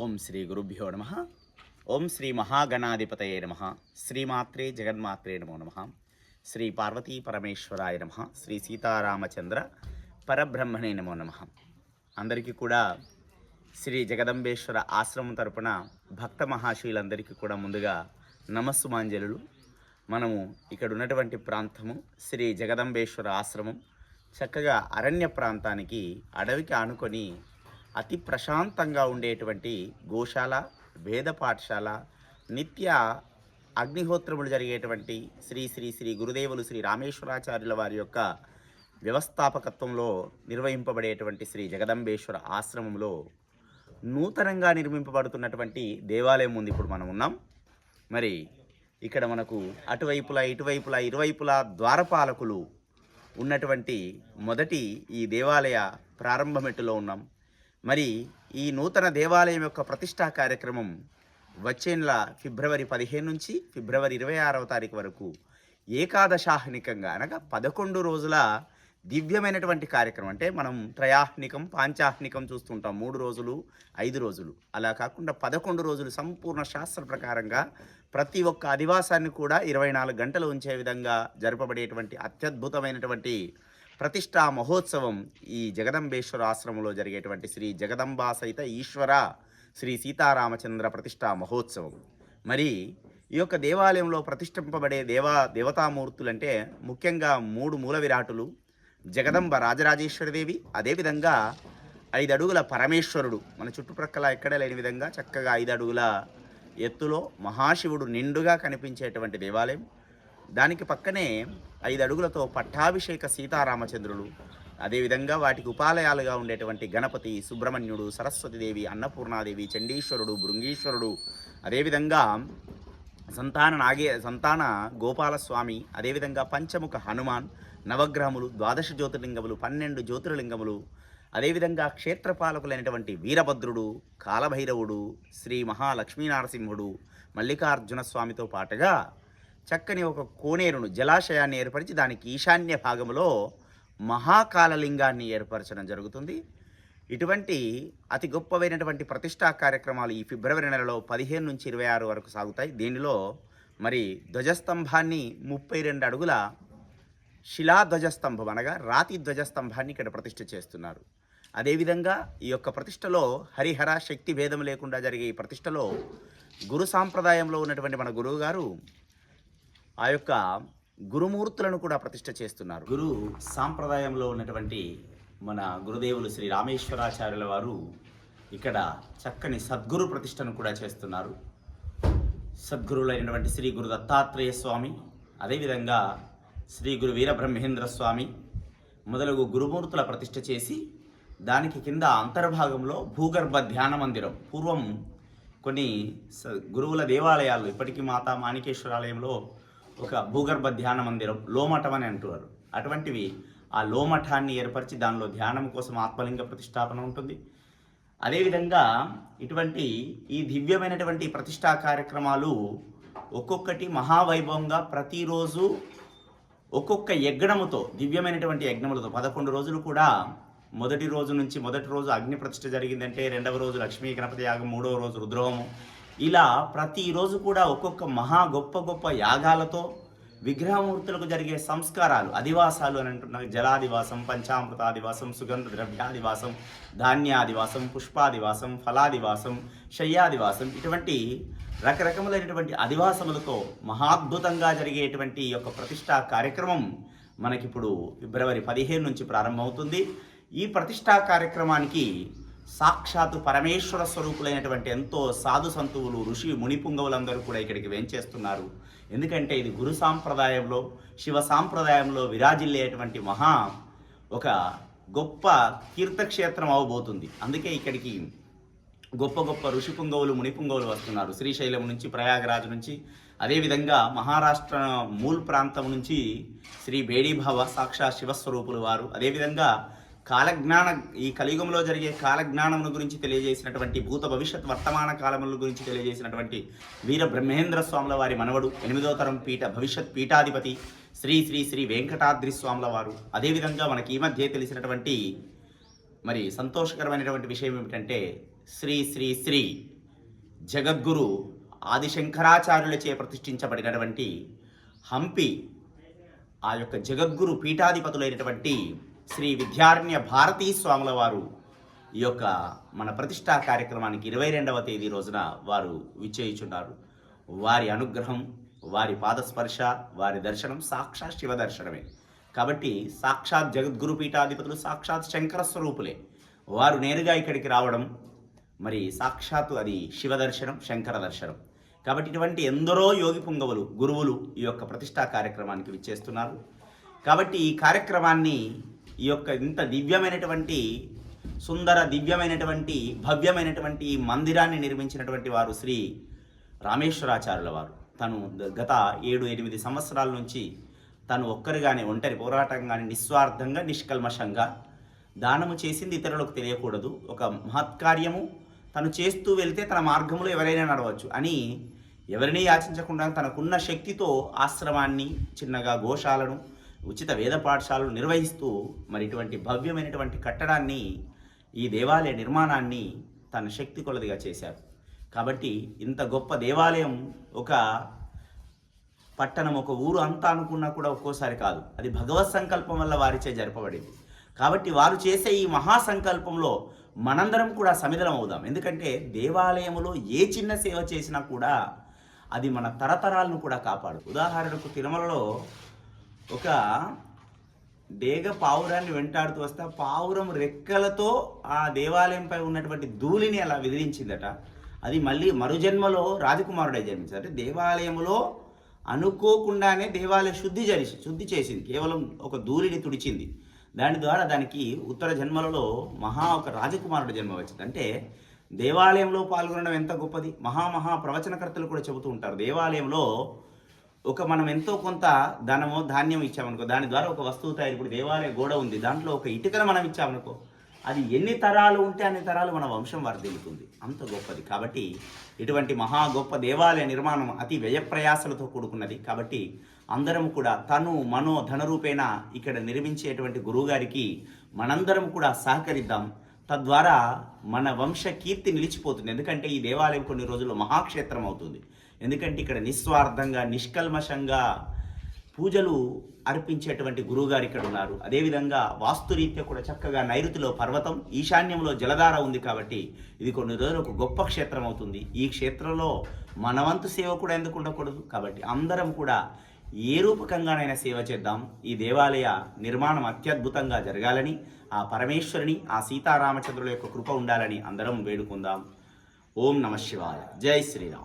ఓం శ్రీ గురుభ్యో నమ. ఓం శ్రీ మహాగణాధిపతయే నమ. శ్రీమాత్రే జగన్మాత్రే నమో నమ. శ్రీ పార్వతీ పరమేశ్వరాయ నమ. శ్రీ సీతారామచంద్ర పరబ్రహ్మణే నమో నమ. అందరికీ కూడా శ్రీ జగదంబేశ్వర ఆశ్రమం తరపున భక్త మహాశీలందరికీ కూడా ముందుగా నమస్సుమాంజలులు. మనము ఇక్కడ ఉన్నటువంటి ప్రాంతము శ్రీ జగదంబేశ్వర ఆశ్రమం. చక్కగా అరణ్య ప్రాంతానికి అడవికి ఆనుకొని అతి ప్రశాంతంగా ఉండేటువంటి గోశాల వేద పాఠశాల నిత్య అగ్నిహోత్రములు జరిగేటువంటి శ్రీ శ్రీ శ్రీ గురుదేవులు శ్రీ రామేశ్వరాచార్యుల వారి యొక్క వ్యవస్థాపకత్వంలో నిర్వహింపబడేటువంటి శ్రీ జగదంబేశ్వర ఆశ్రమంలో నూతనంగా నిర్మింపబడుతున్నటువంటి దేవాలయం ఉంది. ఇప్పుడు మనం ఉన్నాం. మరి ఇక్కడ మనకు అటువైపులా ఇటువైపులా ఇరువైపులా ద్వారపాలకులు ఉన్నటువంటి మొదటి ఈ దేవాలయ ప్రారంభమెట్టులో ఉన్నాం. మరి ఈ నూతన దేవాలయం యొక్క ప్రతిష్టా కార్యక్రమం వచ్చే నెల ఫిబ్రవరి పదిహేను నుంచి ఫిబ్రవరి ఇరవై ఆరవ తారీఖు వరకు ఏకాదశాహ్నికంగా అనగా పదకొండు రోజుల దివ్యమైనటువంటి కార్యక్రమం. అంటే మనం త్రయాహ్నికం పాంచాహ్నికం చూస్తుంటాం. మూడు రోజులు ఐదు రోజులు. అలా కాకుండా పదకొండు రోజులు సంపూర్ణ శాస్త్ర ప్రకారంగా ప్రతి ఒక్క అధివాసాన్ని కూడా ఇరవై నాలుగు గంటలు ఉంచే విధంగా జరపబడేటువంటి అత్యద్భుతమైనటువంటి ప్రతిష్టా మహోత్సవం ఈ జగదంబేశ్వర ఆశ్రమంలో జరిగేటువంటి శ్రీ జగదంబా సహిత ఈశ్వర శ్రీ సీతారామచంద్ర ప్రతిష్టా మహోత్సవం. మరి ఈ యొక్క దేవాలయంలో ప్రతిష్ఠింపబడే దేవా దేవతామూర్తులంటే ముఖ్యంగా మూడు మూల విరాటులు జగదంబ రాజరాజేశ్వరిదేవి అదేవిధంగా ఐదు అడుగుల పరమేశ్వరుడు. మన చుట్టుప్రక్కల ఎక్కడ లేని విధంగా చక్కగా ఐదు అడుగుల ఎత్తులో మహాశివుడు నిండుగా కనిపించేటువంటి దేవాలయం. దానికి పక్కనే ఐదు అడుగులతో పట్టాభిషేక సీతారామచంద్రులు అదేవిధంగా వాటికి ఉపాలయాలుగా ఉండేటువంటి గణపతి సుబ్రహ్మణ్యుడు సరస్వతిదేవి అన్నపూర్ణాదేవి చండీశ్వరుడు భృంగీశ్వరుడు అదేవిధంగా సంతాన నాగే సంతాన గోపాలస్వామి అదేవిధంగా పంచముఖ హనుమాన్ నవగ్రహములు ద్వాదశ జ్యోతిర్లింగములు పన్నెండు జ్యోతిర్లింగములు అదేవిధంగా క్షేత్రపాలకులైనటువంటి వీరభద్రుడు కాలభైరవుడు శ్రీ మహాలక్ష్మీనరసింహుడు మల్లికార్జున స్వామితో పాటుగా చక్కని ఒక కోనేరును జలాశయాన్ని ఏర్పరిచి దానికి ఈశాన్య భాగంలో మహాకాలలింగాన్ని ఏర్పరచడం జరుగుతుంది. ఇటువంటి అతి గొప్పవైనటువంటి ప్రతిష్టా కార్యక్రమాలు ఈ ఫిబ్రవరి నెలలో పదిహేను నుంచి ఇరవై ఆరు వరకు సాగుతాయి. దీనిలో మరి ధ్వజస్తంభాన్ని ముప్పై రెండు అడుగుల శిలా ధ్వజస్తంభం అనగా రాతి ధ్వజస్తంభాన్ని ఇక్కడ ప్రతిష్ఠ చేస్తున్నారు. అదేవిధంగా ఈ యొక్క ప్రతిష్టలో హరిహర శక్తి భేదం లేకుండా జరిగే ఈ ప్రతిష్టలో గురు సాంప్రదాయంలో ఉన్నటువంటి మన గురువు గారు ఆ యొక్క గురుమూర్తులను కూడా ప్రతిష్ట చేస్తున్నారు. గురు సాంప్రదాయంలో ఉన్నటువంటి మన గురుదేవులు శ్రీ రామేశ్వరాచార్యుల వారు ఇక్కడ చక్కని సద్గురు ప్రతిష్టను కూడా చేస్తున్నారు. సద్గురువులైనటువంటి శ్రీ గురు దత్తాత్రేయ స్వామి అదేవిధంగా శ్రీ గురు వీరబ్రహ్మేంద్ర స్వామి మొదలగు గురుమూర్తుల ప్రతిష్ఠ చేసి దానికి కింద అంతర్భాగంలో భూగర్భ ధ్యాన మందిరం. పూర్వం కొన్ని గురువుల దేవాలయాలు ఇప్పటికీ మాతా మాణికేశ్వరాలయంలో ఒక భూగర్భ ధ్యాన మందిరం లోమఠం అని అంటున్నారు. అటువంటివి ఆ లోమఠాన్ని ఏర్పరిచి దానిలో ధ్యానం కోసం ఆత్మలింగ ప్రతిష్టాపన ఉంటుంది. అదేవిధంగా ఇటువంటి ఈ దివ్యమైనటువంటి ప్రతిష్టా కార్యక్రమాలు ఒక్కొక్కటి మహావైభవంగా ప్రతిరోజు ఒక్కొక్క యజ్ఞముతో దివ్యమైనటువంటి యజ్ఞములతో పదకొండు రోజులు కూడా మొదటి రోజు నుంచి మొదటి రోజు అగ్ని ప్రతిష్ఠ జరిగిందంటే రెండవ రోజు లక్ష్మీ గణపతి యాగం మూడవ రోజు రుద్రోమం ఇలా ప్రతిరోజు కూడా ఒక్కొక్క మహా గొప్ప గొప్ప యాగాలతో విగ్రహమూర్తులకు జరిగే సంస్కారాలు అధివాసాలు అని అంటున్నారు. జలాదివాసం పంచామృతాదివాసం సుగంధ ద్రవ్యాదివాసం ధాన్యాదివాసం పుష్పాదివాసం ఫలాదివాసం శయ్యాదివాసం ఇటువంటి రకరకములైనటువంటి అధివాసములతో మహాద్భుతంగా జరిగేటువంటి ఈ యొక్క ప్రతిష్టా కార్యక్రమం మనకిప్పుడు ఫిబ్రవరి పదిహేను నుంచి ప్రారంభమవుతుంది. ఈ ప్రతిష్టా కార్యక్రమానికి సాక్షాత్తు పరమేశ్వర స్వరూపులైనటువంటి ఎంతో సాధు సంతువులు ఋషి మునిపుంగవులందరూ కూడా ఇక్కడికి వేంచేస్తున్నారు. ఎందుకంటే ఇది గురు సాంప్రదాయంలో శివ సాంప్రదాయంలో విరాజిల్లేటువంటి మహా ఒక గొప్ప తీర్థక్షేత్రం అవబోతుంది. అందుకే ఇక్కడికి గొప్ప గొప్ప ఋషి పుంగవులు మునిపుంగవులు వస్తున్నారు. శ్రీశైలం నుంచి ప్రయాగరాజ్ నుంచి అదేవిధంగా మహారాష్ట్ర మూల్ ప్రాంతం నుంచి శ్రీ బేడీభావ సాక్షాత్ శివస్వరూపులు వారు. అదేవిధంగా కాలజ్ఞాన ఈ కలియుగంలో జరిగే కాలజ్ఞానమును గురించి తెలియజేసినటువంటి భూత భవిష్యత్ వర్తమాన కాలముల గురించి తెలియజేసినటువంటి వీర బ్రహ్మేంద్ర స్వాముల వారి మనవడు ఎనిమిదో తరం పీఠ భవిష్యత్ పీఠాధిపతి శ్రీ శ్రీ శ్రీ వెంకటాద్రి స్వాముల వారు. అదేవిధంగా మనకి ఈ మధ్య తెలిసినటువంటి మరి సంతోషకరమైనటువంటి విషయం ఏమిటంటే శ్రీ శ్రీ శ్రీ జగద్గురు ఆదిశంకరాచార్యులచే ప్రతిష్ఠించబడినటువంటి హంపి ఆ యొక్క జగద్గురు పీఠాధిపతులైనటువంటి శ్రీ విద్యారణ్య భారతీ స్వాముల వారు ఈ యొక్క మన ప్రతిష్టా కార్యక్రమానికి ఇరవై రెండవ తేదీ రోజున వారు విచ్చేయుచున్నారు. వారి అనుగ్రహం వారి పాదస్పర్శ వారి దర్శనం సాక్షాత్ శివ దర్శనమే. కాబట్టి సాక్షాత్ జగద్గురు పీఠాధిపతులు సాక్షాత్ శంకర స్వరూపులే వారు నేరుగా ఇక్కడికి రావడం మరి సాక్షాత్తు అది శివ దర్శనం శంకర దర్శనం. కాబట్టి ఇటువంటి ఎందరో యోగి పుంగవులు గురువులు ఈ యొక్క ప్రతిష్టా కార్యక్రమానికి విచ్చేస్తున్నారు. కాబట్టి ఈ కార్యక్రమాన్ని ఈ యొక్క ఇంత దివ్యమైనటువంటి సుందర దివ్యమైనటువంటి భవ్యమైనటువంటి ఈ మందిరాన్ని నిర్మించినటువంటి వారు శ్రీ రామేశ్వరాచార్యుల వారు. తను గత ఏడు ఎనిమిది సంవత్సరాల నుంచి తను ఒక్కరిగానే ఒంటరి పోరాటంగానే నిస్వార్థంగా నిష్కల్మషంగా దానము చేసింది ఇతరులకు తెలియకూడదు. ఒక మహత్కార్యము తను చేస్తూ వెళ్తే తన మార్గంలో ఎవరైనా నడవచ్చు. అని ఎవరిని యాచించకుండా తనకున్న శక్తితో ఆశ్రమాన్ని చిన్నగా గోశాలను ఉచిత వేద పాఠశాలను నిర్వహిస్తూ మరి ఇటువంటి భవ్యమైనటువంటి కట్టడాన్ని ఈ దేవాలయ నిర్మాణాన్ని తన శక్తి కొలదిగా చేశారు. కాబట్టి ఇంత గొప్ప దేవాలయం ఒక పట్టణం ఒక ఊరు అంతా అనుకున్నా కూడా ఒక్కోసారి కాదు. అది భగవత్ సంకల్పం వల్ల వారిచే జరపబడింది. కాబట్టి వారు చేసే ఈ మహాసంకల్పంలో మనందరం కూడా సమిధనం అవుదాం. ఎందుకంటే దేవాలయంలో ఏ చిన్న సేవ చేసినా కూడా అది మన తరతరాలను కూడా కాపాడు ఉదాహరణకు తిరుమలలో ఒక డేగ పావురాన్ని వెంటాడుతూ వస్తే పావురం రెక్కలతో ఆ దేవాలయంపై ఉన్నటువంటి ధూళిని అలా విదిలించిందట. అది మళ్ళీ మరుజన్మలో రాజకుమారుడే జన్మించారు అంటే దేవాలయంలో అనుకోకుండానే దేవాలయ శుద్ధి చేసి శుద్ధి చేసింది. కేవలం ఒక ధూళిని తుడిచింది. దాని ద్వారా దానికి ఉత్తర జన్మలలో మహా ఒక రాజకుమారుడు జన్మ వచ్చింది. అంటే దేవాలయంలో పాల్గొనడం ఎంత గొప్పది? మహామహా ప్రవచనకర్తలు కూడా చెబుతూ ఉంటారు. దేవాలయంలో ఒక మనం ఎంతో కొంత ధనమో ధాన్యం ఇచ్చామనుకో దాని ద్వారా ఒక వస్తువు తయారు ఇప్పుడు దేవాలయ గోడ ఉంది దాంట్లో ఒక ఇటుకను మనం ఇచ్చామనుకో అది ఎన్ని తరాలు ఉంటే అన్ని తరాలు మన వంశం వర్ధిల్లుతుంది. అంత గొప్పది. కాబట్టి ఇటువంటి మహా గొప్ప దేవాలయ నిర్మాణం అతి వ్యయప్రయాసలతో కూడుకున్నది. కాబట్టి అందరం కూడా తను మనో ధనరూపేణ ఇక్కడ నిర్మించేటువంటి గురువుగారికి మనందరం కూడా సహకరిద్దాం. తద్వారా మన వంశ కీర్తి నిలిచిపోతుంది. ఎందుకంటే ఈ దేవాలయం కొన్ని రోజుల్లో మహాక్షేత్రం అవుతుంది. ఎందుకంటే ఇక్కడ నిస్వార్థంగా నిష్కల్మషంగా పూజలు అర్పించేటువంటి గురువుగారు ఇక్కడ ఉన్నారు. అదేవిధంగా వాస్తురీత్యా కూడా చక్కగా నైరుతిలో పర్వతం ఈశాన్యంలో జలధార ఉంది కాబట్టి ఇది కొన్ని రోజులు ఒక గొప్ప క్షేత్రం అవుతుంది. ఈ క్షేత్రంలో మనవంతు సేవ కూడా ఎందుకు ఉండకూడదు? కాబట్టి అందరం కూడా ఏ రూపకంగానైనా సేవ చేద్దాం. ఈ దేవాలయ నిర్మాణం అత్యద్భుతంగా జరగాలని ఆ పరమేశ్వరుని ఆ సీతారామచంద్రుల యొక్క కృప ఉండాలని అందరం వేడుకుందాం. ఓం నమ శివాయ. జై శ్రీరామ్.